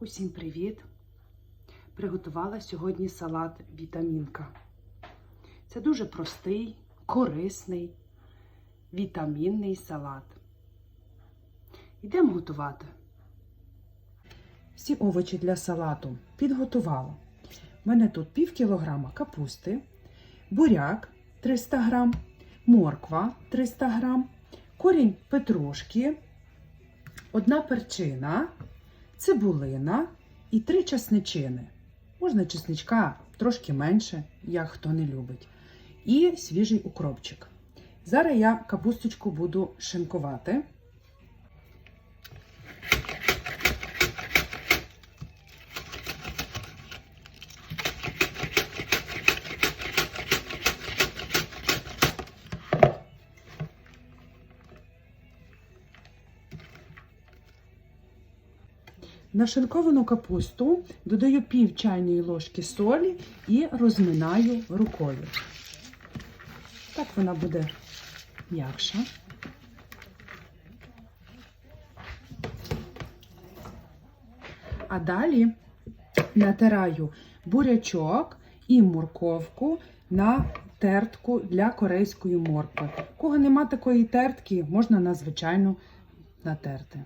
Усім привіт! Приготувала сьогодні салат Вітамінка. Це дуже простий, корисний, вітамінний салат. Йдемо готувати. Всі овочі для салату підготувала. У мене тут пів кілограма капусти, буряк 300 грам, морква 300 грам, корінь петрушки, одна перчина, цибулина і три часничини. Можна чесничка трошки менше, як хто не любить. І свіжий укропчик. Зараз я капусточку буду шинкувати. Нашинковану капусту додаю пів чайної ложки солі і розминаю рукою. Так вона буде м'якша. А далі натираю бурячок і морковку на тертку для корейської моркви. Кого нема такої тертки, можна на звичайну натерти.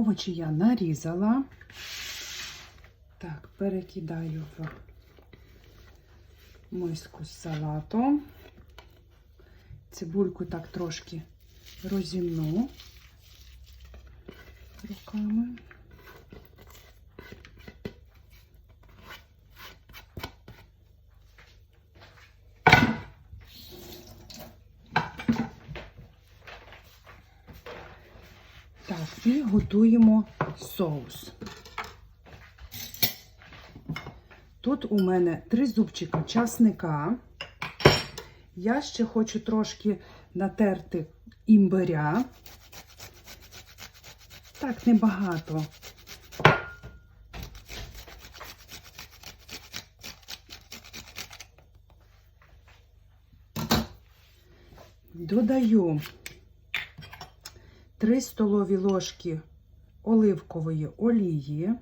Овочі я нарізала. Так, перекидаю в миску з салатом. Цибульку так трошки розімну руками. Так, і готуємо соус. Тут у мене три зубчика часника. Я ще хочу трошки натерти імбиря. Так, небагато. Додаю 3 столові ложки оливкової олії.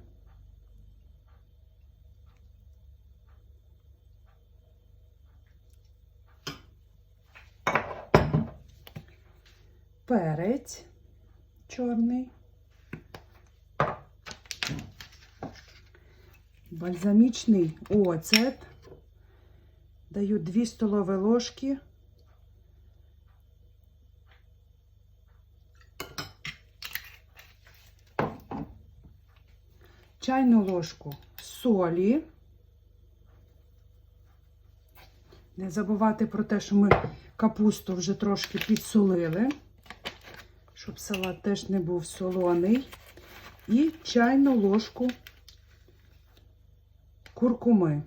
Перець чорний, бальзамічний оцет, даю 2 столові ложки чайну ложку солі. Не забувати про те, що ми капусту вже трошки підсолили, щоб салат теж не був солоний. І чайну ложку куркуми.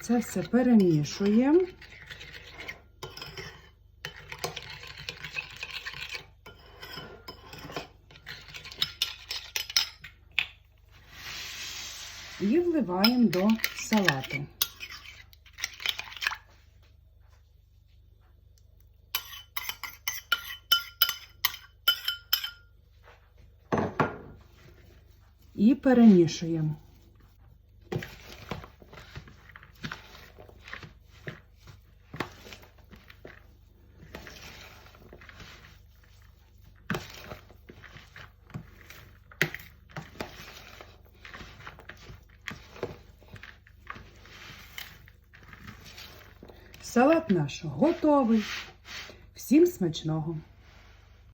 Це все перемішуємо. І вливаємо до салату. І перемішуємо. Салат наш готовий. Всім смачного!